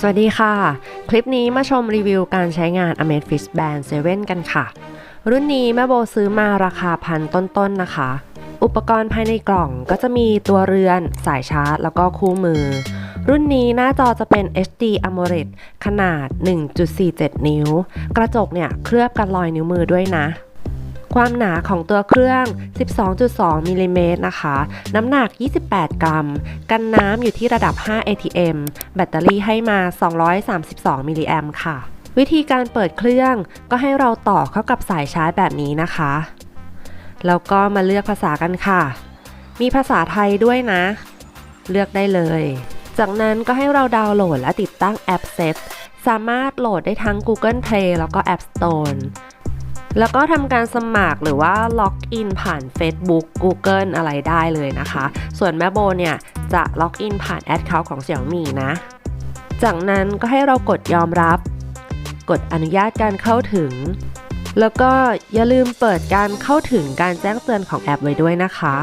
สวัสดีค่ะ คลิปนี้มาชมรีวิวการใช้งาน Amazfit Band 7 กันค่ะ รุ่นนี้แม่โบซื้อมาราคาพันต้นๆนนะคะ อุปกรณ์ภายในกล่องก็จะมีตัวเรือน สายชาร์จ แล้วก็คู่มือ รุ่นนี้หน้าจอจะเป็น HD AMOLED ขนาด 1.47 นิ้ว กระจกเนี่ยเคลือบกันรอยนิ้วมือด้วยนะ ความหนาของตัวเครื่อง 12.2มิลลิเมตรนะคะ น้ำหนัก 28 กรัม กันน้ำอยู่ที่ระดับ 5 ATM แบตเตอรี่ให้มา 232มิลลิแอมค่ะ วิธีการเปิดเครื่องก็ให้เราต่อเข้ากับสายชาร์จแบบนี้นะคะ แล้วก็มาเลือกภาษากันค่ะ มีภาษาไทยด้วยนะ เลือกได้เลย จากนั้นก็ให้เราดาวน์โหลดและติดตั้งแอป Set สามารถโหลดได้ทั้ง Google Play แล้วก็ App Store แล้วก็ทำการสมัครหรือว่าล็อกอินผ่าน Facebook Google อะไรได้เลยนะคะ ส่วนแม่โบเนี่ยจะล็อกอินผ่านแอดเคาท์ของ Xiaomi นะ จากนั้นก็ให้เรากดยอมรับ กดอนุญาตการเข้าถึง แล้วก็อย่าลืมเปิดการเข้าถึงการแจ้งเตือนของแอปไว้ด้วยนะคะ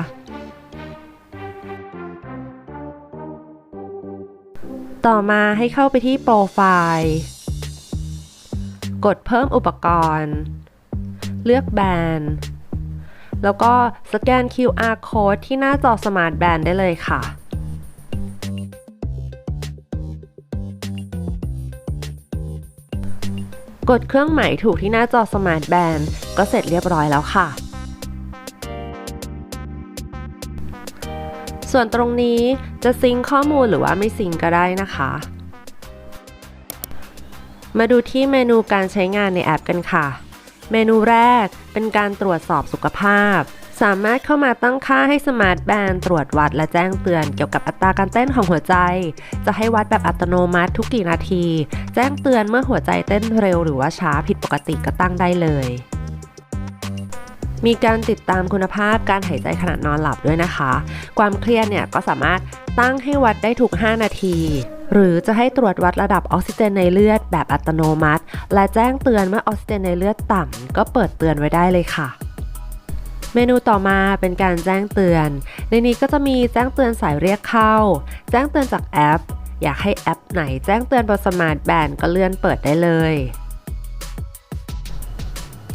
ต่อมาให้เข้าไปที่โปรไฟล์ กดเพิ่มอุปกรณ์ เลือกแบรนด์ แล้วก็สแกน QR code ที่หน้าจอสมาร์ทแบนด์ได้เลยค่ะกดเครื่องหมายถูกที่หน้าจอสมาร์ทแบนก็เสร็จเรียบร้อยแล้วค่ะ ส่วนตรงนี้จะซิงข้อมูลหรือว่าไม่ซิงก็ได้นะคะ มาดูที่เมนูการใช้งานในแอปกันค่ะ เมนูแรกเป็นการตรวจสอบสุขภาพ สามารถเข้ามาตั้งค่าให้สมาร์ทแบนด์ตรวจวัดและแจ้งเตือนเกี่ยวกับอัตราการเต้นของหัวใจ จะให้วัดแบบอัตโนมัติทุกกี่นาที แจ้งเตือนเมื่อหัวใจเต้นเร็วหรือว่าช้าผิดปกติก็ตั้งได้เลย มีการติดตามคุณภาพการหายใจขณะนอนหลับด้วยนะคะ ความเครียดเนี่ยก็สามารถตั้งให้วัดได้ทุก 5 นาที หรือจะให้ตรวจวัดระดับออกซิเจนในเลือดแบบอัตโนมัติ และแจ้งเตือนเมื่อออกซิเจนในเลือดต่ำก็เปิดเตือนไว้ได้เลยค่ะ เมนูต่อมาเป็นการแจ้งเตือน ในนี้ก็จะมีแจ้งเตือนสายเรียกเข้า แจ้งเตือนจากแอป อยากให้แอปไหนแจ้งเตือนบนสมาร์ทแบนก็เลื่อนเปิดได้เลย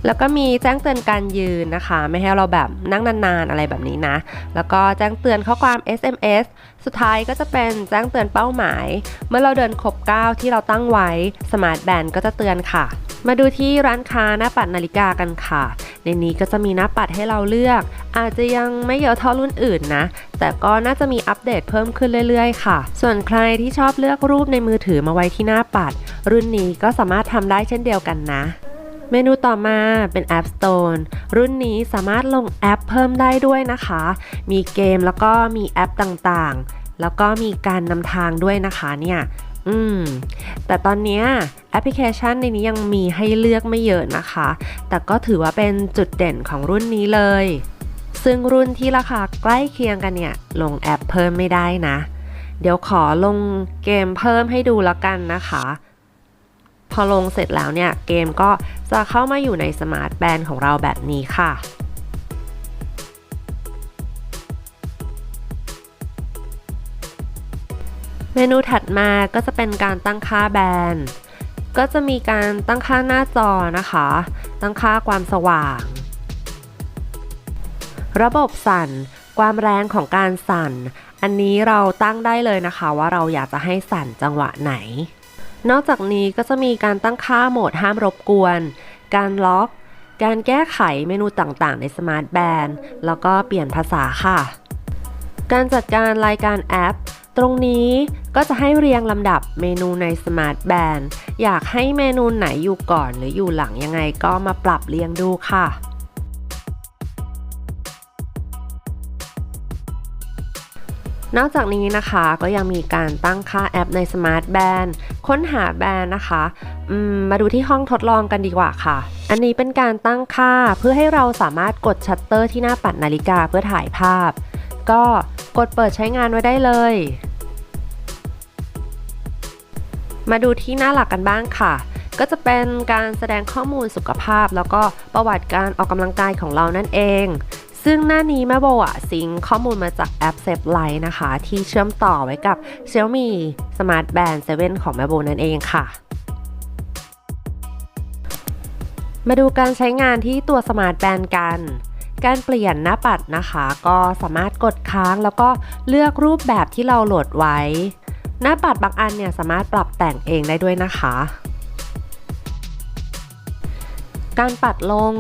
แล้วก็มีแจ้งเตือนการยืนนะคะ ไม่ให้เราแบบนั่งนานๆอะไรแบบนี้นะ แล้วก็แจ้งเตือนข้อความ SMS สุดท้ายก็จะเป็นแจ้งเตือนเป้าหมาย เมื่อเราเดินครบ9ที่เราตั้งไว้สมาร์ทแบนก็จะเตือนค่ะ มาดูที่ร้านค้าหน้าปัดนาฬิกากันค่ะ ในนี้ก็จะมีหน้าปัดให้เราเลือก อาจจะยังไม่เยอะเท่ารุ่นอื่นนะ แต่ก็น่าจะมีอัปเดตเพิ่มขึ้นเรื่อยๆ ค่ะ ส่วนใครที่ชอบเลือกรูปในมือถือมาไว้ที่หน้าปัด รุ่นนี้ก็สามารถทำได้เช่นเดียวกันนะ เมนูต่อมาเป็น App Store รุ่นนี้สามารถลงแอปเพิ่มได้ด้วยนะคะ มีเกมแล้วก็มีแอปต่างๆ แล้วก็มีการนำทางด้วยนะคะเนี่ยอืม แต่ตอนเนี้ยแอปพลิเคชันในนี้ยังมีให้เลือกไม่เยอะนะคะ แต่ก็ถือว่าเป็นจุดเด่นของรุ่นนี้เลย ซึ่งรุ่นที่ราคาใกล้เคียงกันเนี่ย ลงแอปเพิ่มไม่ได้นะ เดี๋ยวขอลงเกมเพิ่มให้ดูแล้วกันนะคะ พอลงเสร็จแล้วเนี่ยเกมก็จะเข้ามาอยู่ในสมาร์ทแบนด์ของเราแบบนี้ค่ะเมนูถัดมาก็จะเป็นการตั้งค่าแบนด์ก็จะมีการตั้งค่าหน้าจอนะคะ ตั้งค่าความสว่าง ระบบสั่น ความแรงของการสั่น อันนี้เราตั้งได้เลยนะคะว่าเราอยากจะให้สั่นจังหวะไหน นอกจากนี้ก็จะมีการตั้งค่าโหมดห้ามรบกวน การล็อก การแก้ไขเมนูต่างๆ ในสมาร์ทแบนด์แล้วก็เปลี่ยนภาษาค่ะ การจัดการรายการแอป ตรงนี้ก็จะให้เรียงลำดับเมนูในสมาร์ทแบนด์อยากให้เมนูไหนอยู่ก่อนหรืออยู่หลังยังไงก็มาปรับเรียงดูค่ะ นอกจากนี้นะคะก็ยังมีการตั้งค่าแอปในสมาร์ทแบนด์ค้นหาแบรนด์นะคะมมาดูที่ห้องทดลองกันดีกว่าค่ะ อันนี้เป็นการตั้งค่าเพื่อให้เราสามารถกดชัตเตอร์ที่หน้าปัดนาฬิกาเพื่อถ่ายภาพ ก็กดเปิดใช้งานไว้ได้เลย มาดูที่หน้าหลักกันบ้างค่ะ ก็จะเป็นการแสดงข้อมูลสุขภาพ แล้วก็ประวัติการออกกำลังกายของเรานั่นเอง ซึ่งหน้านี้แม่โบอะซิงข้อมูลมาจากแอป Save Light นะคะ ที่เชื่อมต่อไว้กับ Xiaomi Smart Band 7 ของแม่โบนั่นเองค่ะ มาดูการใช้งานที่ตัว Smart Band กัน การเปลี่ยนหน้าปัดนะคะ ก็สามารถกดค้างแล้วก็เลือกรูปแบบที่เราโหลดไว้ หน้าปัดบางอันเนี่ยสามารถปรับแต่งเองได้ด้วยนะคะ การปัดลง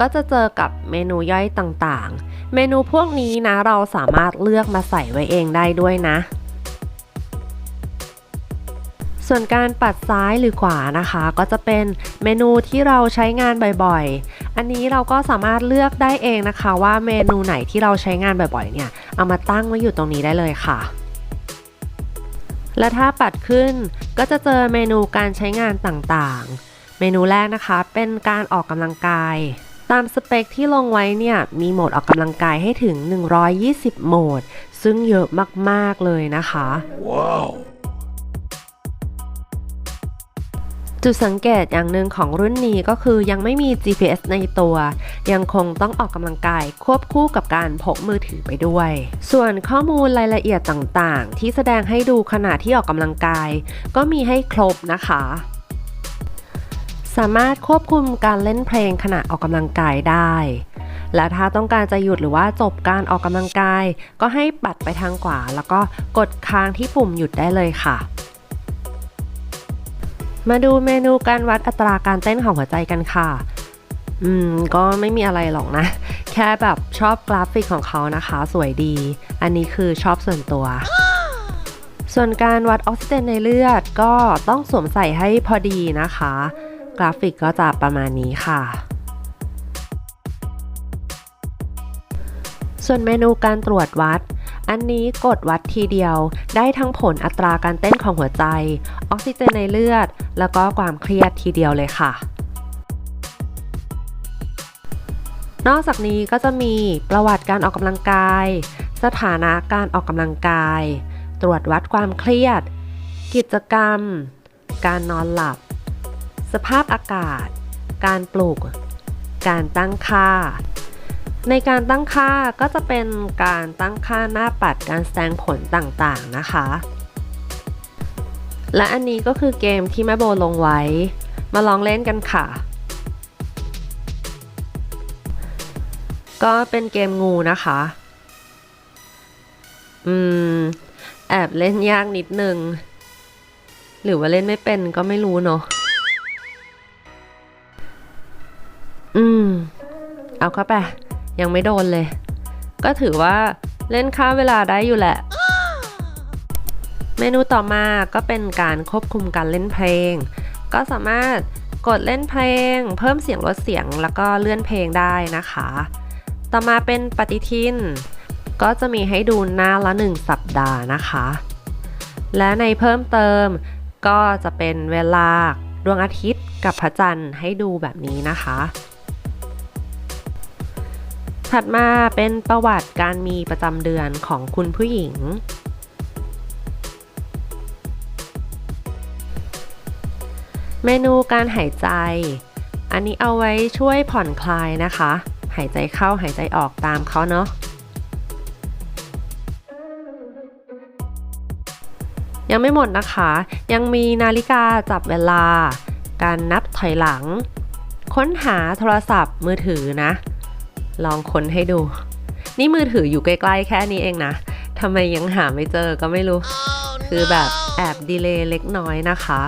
ก็จะเจอกับเมนูย่อยต่างๆ เมนูพวกนี้นะเราสามารถเลือกมาใส่ไว้เองได้ด้วยนะ ส่วนการปัดซ้ายหรือขวานะคะ ก็จะเป็นเมนูที่เราใช้งานบ่อยๆ อันนี้เราก็สามารถเลือกได้เองนะคะ ว่าเมนูไหนที่เราใช้งานบ่อยๆ เนี่ยเอามาตั้งไว้อยู่ตรงนี้ได้เลยค่ะและถ้าปัดขึ้นก็จะเจอเมนูการใช้งานต่างๆ เมนูแรกนะคะเป็นการออกกำลังกาย ตามสเปคที่ลงไว้เนี่ย มีโหมดออกกำลังกายให้ถึง 120 โหมด ซึ่งเยอะมาก ๆ เลยนะคะ Wow. จุดสังเกตอย่างหนึ่งของรุ่นนี้ก็คือยังไม่มี GPS ในตัว ยังคงต้องออกกำลังกายควบคู่กับการพกมือถือไปด้วย ส่วนข้อมูลรายละเอียดต่างๆ ที่แสดงให้ดูขณะที่ออกกำลังกาย ก็มีให้ครบนะคะ สามารถควบคุมการเล่นเพลงขณะออกกำลังกายได้ และถ้าต้องการจะหยุดหรือว่าจบการออกกำลังกาย ก็ให้ปัดไปทางขวา แล้วก็กดค้างที่ปุ่มหยุดได้เลยค่ะ มาดูเมนูการวัดอัตราการเต้นของหัวใจกันค่ะ อืม ก็ไม่มีอะไรหรอกนะ แค่แบบชอบกราฟิกของเขานะคะ สวยดี อันนี้คือชอบส่วนตัวส่วนการวัดออกซิเจนในเลือดก็ต้องสวมใส่ให้พอดีนะคะ กราฟิกก็จะประมาณนี้ค่ะ ส่วนเมนูการตรวจวัด อันนี้กดวัดทีเดียว ได้ทั้งผลอัตราการเต้นของหัวใจ ออกซิเจนในเลือด แล้วก็ความเครียดทีเดียวเลยค่ะนอกจากนี้ก็จะมีประวัติการออกกำลังกาย สถานะการออกกำลังกาย ตรวจวัดความเครียด กิจกรรม การนอนหลับ สภาพอากาศ การปลูก การตั้งค่า ในการตั้งค่าก็จะเป็นการตั้งค่าหน้าปัดการแสดงผลต่างๆนะคะ และอันนี้ก็คือเกมที่แม่โบลงไว้ มาลองเล่นกันค่ะ ก็เป็นเกมงูนะคะ อืม แอบเล่นยากนิดนึง หรือว่าเล่นไม่เป็นก็ไม่รู้เนาะ อืม เอาเข้าไป ยังไม่โดนเลย ก็ถือว่าเล่นค่าเวลาได้อยู่แหละ เมนูต่อมาก็เป็นการควบคุมการเล่นเพลง ก็สามารถกดเล่นเพลง เพิ่มเสียงลดเสียงแล้วก็เลื่อนเพลงได้นะคะ ต่อมาเป็นปฏิทิน ก็จะมีให้ดูหน้าละ 1 สัปดาห์นะคะ และในเพิ่มเติมก็จะเป็นเวลาดวงอาทิตย์กับพระจันทร์ให้ดูแบบนี้นะคะ ถัดมาเป็นประวัติการมีประจำเดือนของคุณผู้หญิง เมนูการหายใจ อันนี้เอาไว้ช่วยผ่อนคลายนะคะ หายใจเข้าหายใจออกตามเขาเนาะยังไม่หมดนะคะ ยังมีนาฬิกาจับเวลา การนับถอยหลัง ค้นหาโทรศัพท์มือถือนะ ลองค้นให้ดู นี่มือถืออยู่ใกล้ๆแค่นี้เองนะทำไมยังหาไม่เจอก็ไม่รู้คือแบบแอบดีเลย์เล็กน้อยนะคะ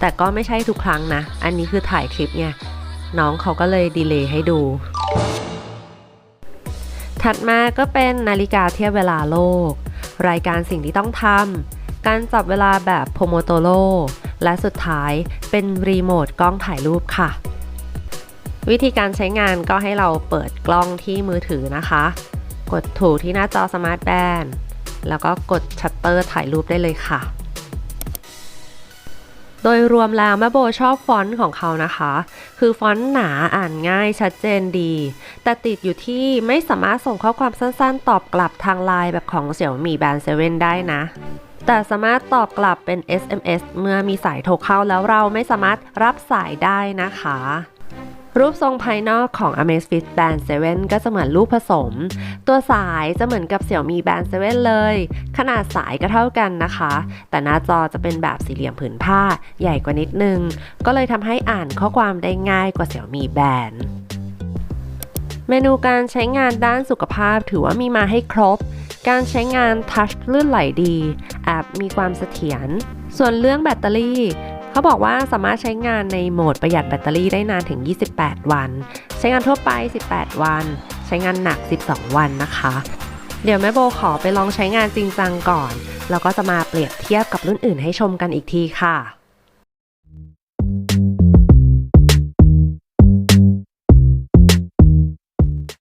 แต่ก็ไม่ใช่ทุกครั้งนะ อันนี้คือถ่ายคลิปไงน้องเขาก็เลยดีเลย์ให้ดู ถัดมาก็เป็นนาฬิกาเทียบเวลาโลก รายการสิ่งที่ต้องทำการจับเวลาแบบโพโมโตโรและสุดท้ายเป็นรีโมทกล้องถ่ายรูปค่ะ วิธีการใช้งานก็ให้เราเปิดกล้องที่มือถือนะคะ กดถูที่หน้าจอสมาร์ทแบนแล้วก็กดชัตเตอร์ถ่ายรูปได้เลยค่ะ โดยรวมแล้วแม่โบชอบฟอนต์ของเขานะคะ คือฟอนต์หนาอ่านง่ายชัดเจนดี แต่ติดอยู่ที่ไม่สามารถส่งข้อความสั้นๆ ตอบกลับทางไลน์แบบของเสี่ยวมีแบรนด์เซเว่นได้นะแต่สามารถตอบกลับเป็น SMS เมื่อมีสายโทรเข้าแล้วเราไม่สามารถรับสายได้นะคะ รูปทรงภายนอกของ Amazfit Band 7 ก็จะเหมือนรูปผสม ตัวสายจะเหมือนกับ Xiaomi Band 7 เลย ขนาดสายก็เท่ากันนะคะ แต่หน้าจอจะเป็นแบบสี่เหลี่ยมผืนผ้าใหญ่กว่านิดนึง ก็เลยทำให้อ่านข้อความได้ง่ายกว่า Xiaomi Band เมนูการใช้งานด้านสุขภาพถือว่ามีมาให้ครบ การใช้งานทัชลื่นไหลดี แอปมีความเสถียร ส่วนเรื่องแบตเตอรี่ เขาบอกว่าสามารถใช้งานในโหมดประหยัดแบตเตอรี่ได้นานถึง 28 วัน ใช้งานทั่วไป 18 วัน ใช้งานหนัก 12 วันนะคะ เดี๋ยวแม่โบขอไปลองใช้งานจริงจังก่อน แล้วก็จะมาเปรียบเทียบกับรุ่นอื่นให้ชมกันอีกทีค่ะ